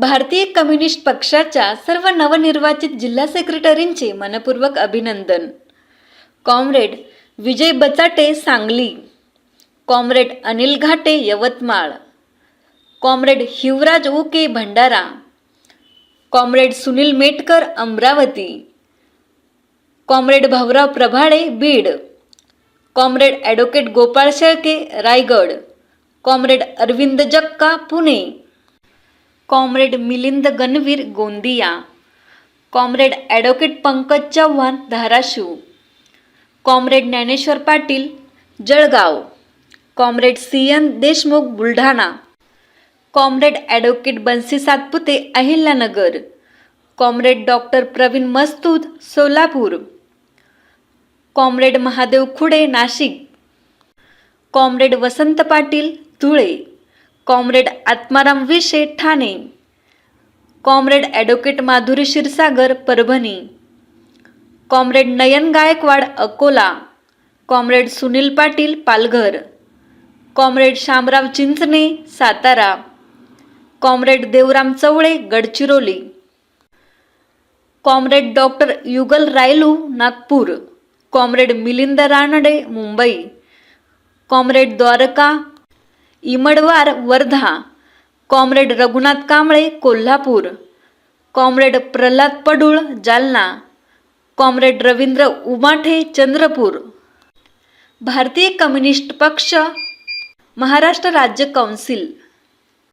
भारतीय कम्युनिस्ट पक्षाच्या सर्व नवनिर्वाचित जिल्हा सेक्रेटरींचे मनपूर्वक अभिनंदन comrade Vijay Bachate Sangli comrade Anil Ghate Yavatmal comrade Hivraj Oke Bhandara comrade Sunil Metkar Amravati comrade Bhaurao Prabhale Beed comrade advocate Gopal Shelke Raigad comrade Arvind Jakka Pune comrade Milind Ganvir Gondia comrade advocate Pankaj Chavan Dharashiv comrade Dnyaneshwar Patil Jalgaon comrade C N Deshmukh Buldhana comrade advocate Bansi Satpute Ahilyanagar comrade doctor Pravin Mastud Solapur comrade Mahadev Khude Nashik comrade Vasant Patil Dhule comrade Atmaram Vishe Thane comrade advocate Madhuri Kshirsagar Parbhani comrade Nayan Gaikwad Akola comrade Sunil Patil Palghar comrade Shamrao Chinchane Satara comrade Devram Chavale Gadchiroli comrade doctor Yugal Raylu Nagpur comrade Milind Ranade Mumbai comrade Dwarka Imadwar Wardha comrade Raghunath Kamble Kolhapur comrade Pralhad Padul Jalna comrade Ravindra Umathe Chandrapur Bharatiya communist पक्ष महाराष्ट्र राज्य council